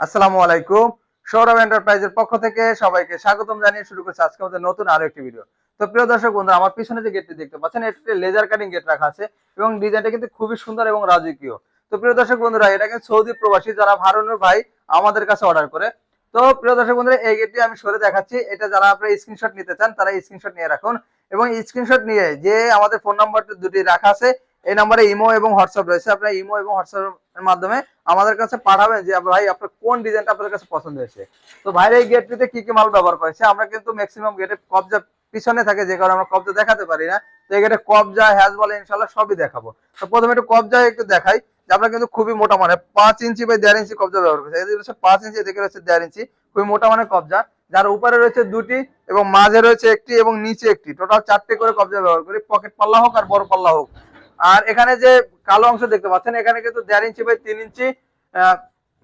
আসসালামু আলাইকুম। সৌরভ এন্টারপ্রাইজের পক্ষ থেকে সবাইকে স্বাগতম জানিয়ে শুরু করছি আজকে আমাদের নতুন আরও একটি ভিডিও তো প্রিয় দর্শক বন্ধু আমার পিছনে যে গেটটি দেখতে পাচ্ছেন এটা লেজার কাটিং গেট রাখা আছে এবং ডিজাইনটা কিন্তু খুবই সুন্দর এবং রাজকীয়। তো প্রিয় দর্শক বন্ধুরা, এটা কিন্তু সৌদি প্রবাসী যারা, ভারুনের ভাই আমাদের কাছে অর্ডার করে। তো প্রিয় দর্শক বন্ধুরা, এই গেটটি আমি সরে দেখাচ্ছি। এটা যারা আপনারা স্ক্রিনশট নিতে চান, তারা স্ক্রিনশট নিয়ে রাখুন এবং স্ক্রিনশট নিয়ে যে আমাদের ফোন নাম্বার দুটি রাখা আছে এই নাম্বারে ইমো এবং হোয়াটসঅ্যাপ রয়েছে। আপনারা ইমো এবং হোয়াটসঅ্যাপ এর মাধ্যমে আমাদের কাছে পাঠাবেন যে, ভাই, আপনার কোন ডিজাইনটা আপনাদের কাছে পছন্দ হয়েছে? তো ভাইয়ের এই গেটটিতে কি কি মাল ব্যবহার করেছে? আমরা কিন্তু ম্যাক্সিমাম গেটে কবজা পিছনে থাকে, যে কারণে আমরা কবজা দেখাতে পারি না। তো এই গেটে কবজা হ্যাজ বলে ইনশাল্লাহ সবই দেখাবো। তো প্রথমে একটু কবজা একটু দেখাই, যে আমরা কিন্তু খুবই মোটা মানে পাঁচ ইঞ্চি বাই দেড় ইঞ্চি কবজা ব্যবহার করছি। এদিকে রয়েছে পাঁচ ইঞ্চি, এদিকে রয়েছে দেড় ইঞ্চি, খুবই মোটা মানে কবজা। যার উপরে রয়েছে দুটি এবং মাঝে রয়েছে একটি এবং নিচে একটি। টোটাল চারটি করে কবজা ব্যবহার করি পকেট পাল্লা হোক আর বড় পাল্লা হোক। আর এখানে যে কালো অংশ দেখতে পাচ্ছেন, এখানে কিন্তু দেড় ইঞ্চি বাই তিন ইঞ্চি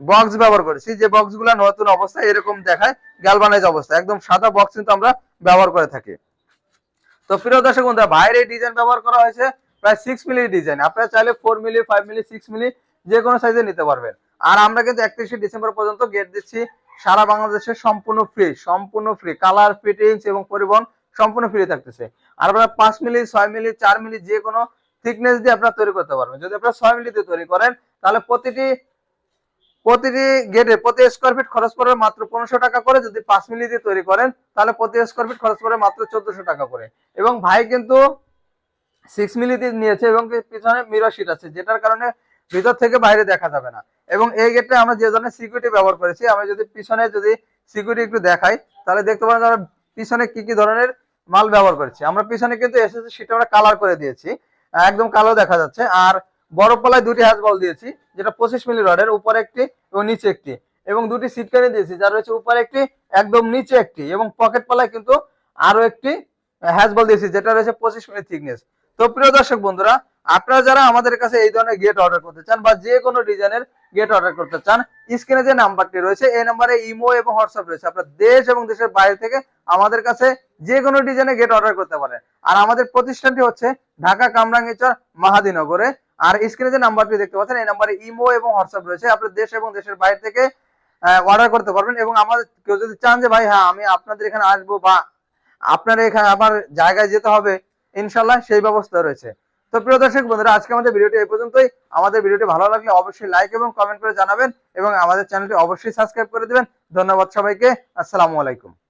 বক্স ব্যবহার করেছি। যে বক্সগুলা নতুন অবস্থায় এরকম দেখায় গ্যালভানাইজ অবস্থা একদম সাদা বক্স কিন্তু আমরা ব্যবহার করে থাকি। তো প্রিয় দর্শক বন্ধুরা, বাইরে ডিজাইন ব্যবহার করা হয়েছে, প্রায় সিক্স মিলি ডিজাইন আপনারা চাইলে four milli five milli six milli যে কোনো সাইজে নিতে পারবেন। আর আমরা কিন্তু একত্রিশে ডিসেম্বর পর্যন্ত গেট দিচ্ছি। সারা বাংলাদেশে সম্পূর্ণ ফ্রি সম্পূর্ণ ফ্রি কালার ফিটিংস এবং পরিবহন সম্পূর্ণ ফ্রি থাকতেছে। আর আপনারা পাঁচ মিলি ছয় মিলি চার মিলি যে কোনো থিকনেস দিয়ে আপনারা তৈরি করতে পারবেন। যদি আপনারা ছয় মিলিতে তৈরি করেন, তাহলে প্রতিটি প্রতিটি গেটে প্রতি স্কোয়ার ফিট খরচ পড়বে মাত্র পনেরোশো টাকা করে। যদি পাঁচ মিলি দিয়ে তৈরি করেন, তাহলে প্রতি স্কোয়ার ফিট খরচ পড়বে মাত্র চোদ্দশো টাকা করে। এবং ভাই কিন্তু সিক্স মিলি দিয়ে নিয়েছে এবং পিছনে মিরর শিট আছে, যেটার কারণে ভিতর থেকে বাইরে দেখা যাবে না। এবং এই গেটে আমরা যে ধরনের সিকিউরিটি ব্যবহার করেছি আমরা যদি পিছনে যদি সিকিউরিটি একটু দেখাই, তাহলে দেখতে পারেন পিছনে কি কি ধরনের মাল ব্যবহার করেছি। আমরা পিছনে কিন্তু এসএসসি শিট আমরা কালার করে দিয়েছি। একদম কালো দেখা যাচ্ছে। আর বড় পালায় দুটি হ্যাজ বল দিয়েছি, যেটা পঁচিশ মিলি রডের, উপরে একটি এবং নিচে একটি। এবং দুটি সিট কেনে দিয়েছি, যার রয়েছে উপরে একটি, একদম নিচে একটি। এবং পকেট পালায় কিন্তু আরও একটি হ্যাজ বল দিয়েছি, যেটা রয়েছে পঁচিশ মিলি থিকনেস তো প্রিয় দর্শক বন্ধুরা, আপনারা যারা আমাদের কাছে এই ধরনের গেট অর্ডার করতে চান বা যে কোনো ডিজাইনের গেট অর্ডার করতে চান স্ক্রিনে যে নাম্বারটি রয়েছে, এই নাম্বারে ইমো এবং হোয়াটসঅ্যাপ রয়েছে। আপনার দেশ এবং দেশের বাইরে থেকে আমাদের কাছে যে কোনো ডিজাইনের গেট অর্ডার করতে পারেন আর আমাদের প্রতিষ্ঠানটি হচ্ছে ঢাকা কামরাঙ্গীচর মাহাদিনগরে। আর স্ক্রিনে যে নাম্বারটি দেখতে পাচ্ছেন, এই নাম্বারে ইমো এবং হোয়াটসঅ্যাপ রয়েছে। আপনার দেশ এবং দেশের বাইরে থেকে অর্ডার করতে পারবেন এবং আমাদের কেউ যদি চান যে, ভাই হ্যাঁ আমি আপনাদের এখানে আসব বা আপনার এখানে আমার জায়গায় যেতে হবে ইনশাল্লাহ সেই ব্যবস্থা রয়েছে। তো প্রিয় দর্শক বন্ধুরা, আজকে আমাদের ভিডিওটি এই পর্যন্তই। আমাদের ভিডিওটি ভালো লাগলে অবশ্যই লাইক এবং কমেন্ট করে জানাবেন এবং আমাদের চ্যানেলটি অবশ্যই সাবস্ক্রাইব করে দিবেন। ধন্যবাদ সবাইকে। আসসালামু আলাইকুম।